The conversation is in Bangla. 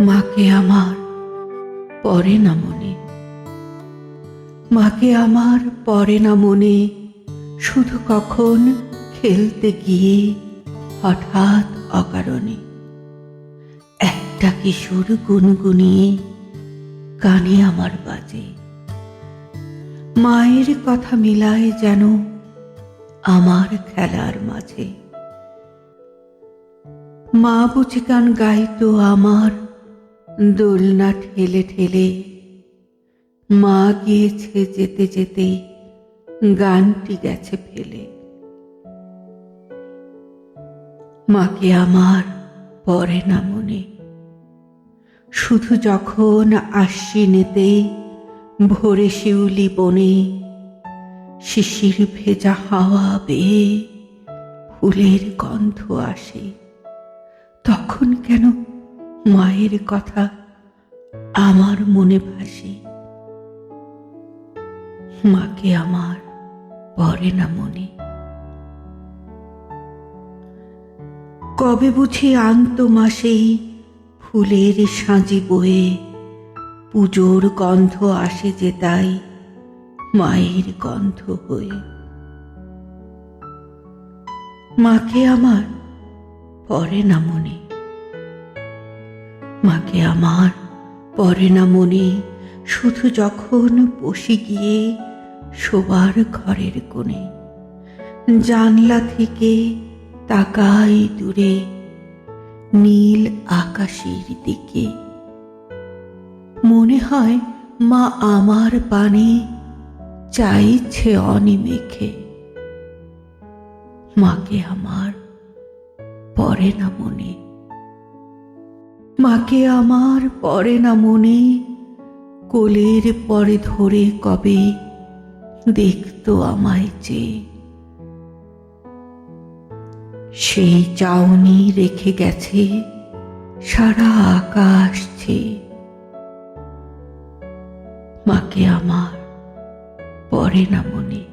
মাকে আমার পরে না মনে। মাকে আমার পরে না মনে শুধু কখন খেলতে গিয়ে হঠাৎ অকারণে একটা কিশোর গুনগুনিয়ে কানে আমার বাজে। মায়ের কথা মিলায় যেন আমার খেলার মাঝে। মা বুঝি গান গাইতো আমার দোলনা ঠেলে ঠেলে মা গিয়েছে যেতে যেতে গানটি গেছে ফেলে। মাকে আমার পরে না মনে। শুধু যখন আশ্বিনেতে ভোরে শিউলি বনে শিশির ভেজা হাওয়া বেয়ে ফুলের গন্ধ আসে, তখন কেন মায়ের কথা আমার মনে ভাসে। মাকে আমার পরে না মনে। কবে বুঝি আন্ত মাসেই ফুলের সাজি বয়ে পুজোর গন্ধ আসে যে তাই মায়ের গন্ধ হয়ে। মাকে আমার পরে না মনে। মাকে আমার পরে না মনে শুধু যখন বসে গিয়ে শোবার ঘরের কোণে। জানলা থেকে তাকাই দূরে, নীল আকাশের দিকে। মনে হয় মা আমার পানে চাইছে অনিমেখে। মাকে আমার পরে না মনে মাকে আমার পরে না মনে, কোলের পরে ধরে কবে দেখতো আমায় যে। সেই চাউনি রেখে গেছে, সারা আকাশ ছেয়ে মাকে আমার পরে না মনে